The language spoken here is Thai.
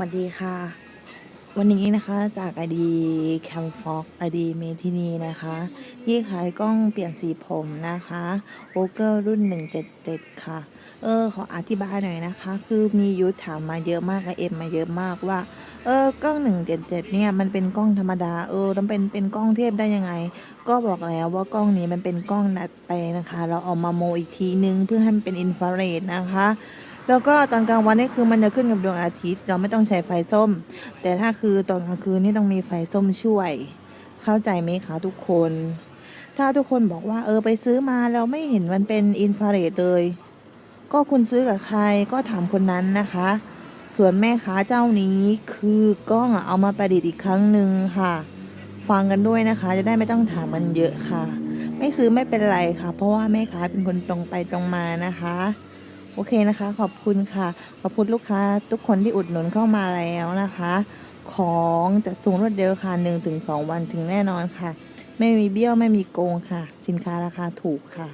วัสดีค่ะ วันนี้นะคะจากไอดีแคมฟ็อกไอดีเมทินีนะคะที่ขายกล้องเปลี่ยนสีผมนะคะโอเกอร์รุ่น 177 ค่ะ เออ ขออธิบายหน่อยนะคะ คือมียูทถามมาเยอะมากและเอ็มมาเยอะมากว่า เออกล้อง 177 เนี่ย มันเป็นกล้องธรรมดา เออมันเป็นเป็นกล้องเทพได้ยังไง ก็บอกแล้วว่ากล้องนี้มันเป็นกล้องดัดแปลงนะคะ เราเอามาโมอีกทีนึงเพื่อให้มันเป็นอินฟราเรดนะคะ แล้วก็ตอนกลางวันนี่คือมันจะขึ้นกับดวงอาทิตย์ เราไม่ต้องใช้ไฟส้ม แต่ถ้าคือตอนกลางคืนนี่ต้องมีไฟส้มช่วย เข้าใจไหมคะทุกคน ถ้าทุกคนบอกว่าเออไปซื้อมาแล้วไม่เห็นมันเป็นอินฟราเรดเลย ก็คุณซื้อกับใครก็ถามคนนั้นนะคะ ส่วนแม่ค้าเจ้านี้คือกล้องเอามาประดิษฐ์อีกครั้งหนึ่งค่ะ ฟังกันด้วยนะคะ จะได้ไม่ต้องถามมันเยอะค่ะ ไม่ซื้อไม่เป็นไรค่ะ เพราะว่าแม่ค้าเป็นคนตรงไปตรงมานะคะ โอเคนะคะ ขอบคุณค่ะ ขอบคุณลูกค้าทุกคนที่อุดหนุนเข้ามาแล้วนะคะ ของจะส่งรวดเร็วค่ะหนึ่งถึงสองวันถึงแน่นอนค่ะ ไม่มีเบี้ยวไม่มีโกงค่ะ สินค้าราคาถูกค่ะ